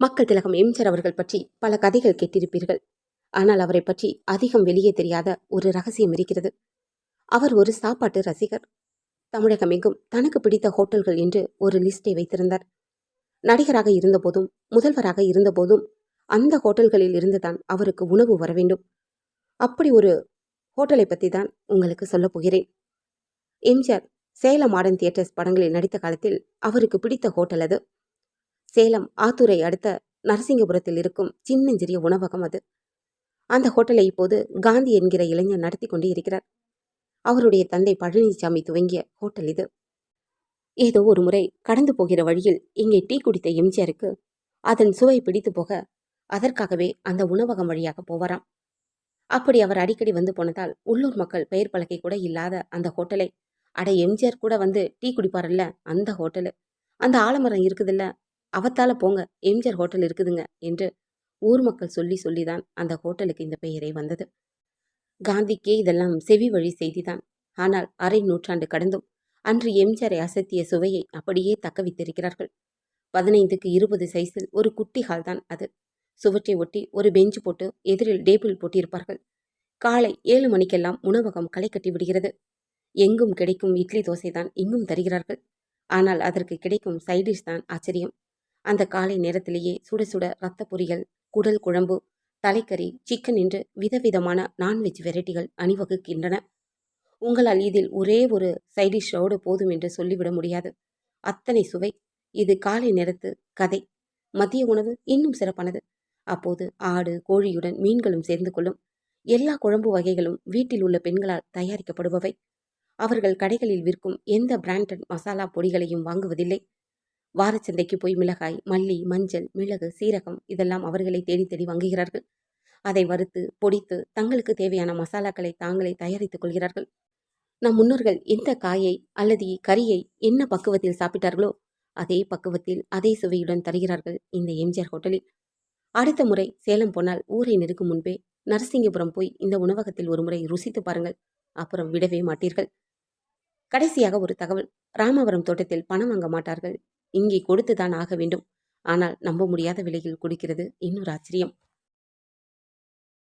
மக்கள் திலகம் எம்ஜிஆர் அவர்கள் பற்றி பல கதைகள் கேட்டிருப்பீர்கள். ஆனால் அவரை பற்றி அதிகம் வெளியே தெரியாத ஒரு ரகசியம் இருக்கிறது. அவர் ஒரு சாப்பாட்டு ரசிகர். தமிழகம் எங்கும் தனக்கு பிடித்த ஹோட்டல்கள் என்று ஒரு லிஸ்டை வைத்திருந்தார். நடிகராக இருந்தபோதும் முதல்வராக இருந்தபோதும் அந்த ஹோட்டல்களில் இருந்துதான் அவருக்கு உணவு வர வேண்டும். அப்படி ஒரு ஹோட்டலை பற்றி தான் உங்களுக்கு சொல்லப் போகிறேன். எம்ஜிஆர் சேலம் மாடர்ன் தியேட்டர்ஸ் படங்களில் நடித்த காலத்தில் அவருக்கு பிடித்த ஹோட்டல் அது. சேலம் ஆத்தூரை அடுத்த நரசிங்கபுரத்தில் இருக்கும் சின்னஞ்சிறிய உணவகம் அது. அந்த ஹோட்டலை இப்போது காந்தி என்கிற இளைஞர் நடத்தி கொண்டு இருக்கிறார். அவருடைய தந்தை பழனிசாமி துவங்கிய ஹோட்டல் இது. ஏதோ ஒரு முறை கடந்து போகிற வழியில் இங்கே டீ குடித்த எம்ஜிஆருக்கு அதன் சுவை பிடித்து போக அதற்காகவே அந்த உணவகம் வழியாக போவாராம். அப்படி அவர் அடிக்கடி வந்து போனதால் உள்ளூர் மக்கள் பெயர் பலகை கூட இல்லாத அந்த ஹோட்டலை அட எம்ஜிஆர் கூட வந்து டீ குடிப்பார்ல அந்த ஹோட்டலு அந்த ஆலமரம் இருக்குதுல்ல அவத்தால போங்க எம்ஜிஆர் ஹோட்டல் இருக்குதுங்க என்று ஊர் மக்கள் சொல்லி சொல்லிதான் அந்த ஹோட்டலுக்கு இந்த பெயரே வந்தது. காந்திக்கே இதெல்லாம் செவி வழி செய்திதான். ஆனால் அரை நூற்றாண்டு கடந்தும் அன்று எம்ஜிஆரை அசத்திய சுவையை அப்படியே தக்க வைத்திருக்கிறார்கள். பதினைந்துக்கு இருபது சைஸில் ஒரு குட்டி ஹால் தான் அது. சுவற்றை ஒட்டி ஒரு பெஞ்சு போட்டு எதிரில் டேபிள் போட்டிருப்பார்கள். காலை ஏழு மணிக்கெல்லாம் உணவகம் களை கட்டி விடுகிறது. எங்கும் கிடைக்கும் இட்லி தோசை தான் இங்கும் தருகிறார்கள். ஆனால் அதற்கு கிடைக்கும் சைடிஷ் தான் ஆச்சரியம். அந்த காலை நேரத்திலேயே சுட சுட ரத்த பொரியல் குடல் குழம்பு தலைக்கறி சிக்கன் என்று விதவிதமான நான்வெஜ் வெரைட்டிகள் அணிவகுக்கின்றன. உங்களால் இதில் ஒரே ஒரு சைடிஷோடு போதும் என்று சொல்லிவிட முடியாது. அத்தனை சுவை. இது காலை நேரத்து கதை. மதிய உணவு இன்னும் சிறப்பானது. அப்போது ஆடு கோழியுடன் மீன்களும் சேர்ந்து கொள்ளும். எல்லா குழம்பு வகைகளும் வீட்டில் உள்ள பெண்களால் தயாரிக்கப்படுபவை. அவர்கள் கடைகளில் விற்கும் எந்த பிராண்டட் மசாலா பொடிகளையும் வாங்குவதில்லை. வாரச்சந்தைக்கு போய் மிளகாய் மல்லி மஞ்சள் மிளகு சீரகம் இதெல்லாம் அவர்களை தேடி தேடி வாங்குகிறார்கள். அதை வறுத்து பொடித்து தங்களுக்கு தேவையான மசாலாக்களை தாங்களே தயாரித்துக் கொள்கிறார்கள். நம் முன்னோர்கள் எந்த காயை அல்லது கறியை என்ன பக்குவத்தில் சாப்பிட்டார்களோ அதே பக்குவத்தில் அதே சுவையுடன் தருகிறார்கள் இந்த எம்ஜிஆர் ஹோட்டலில். அடுத்த முறை சேலம் போனால் ஊரை நெருக்கும் முன்பே நரசிங்கபுரம் போய் இந்த உணவகத்தில் ஒரு முறை ருசித்து பாருங்கள். அப்புறம் விடவே மாட்டீர்கள். கடைசியாக ஒரு தகவல் ராமவரம் தோட்டத்தில் பணம் வாங்க மாட்டார்கள். இங்கே கொடுத்துதான் ஆக வேண்டும். ஆனால் நம்ப முடியாத விலையில் கொடுக்கிறது இன்னொரு ஆச்சரியம்.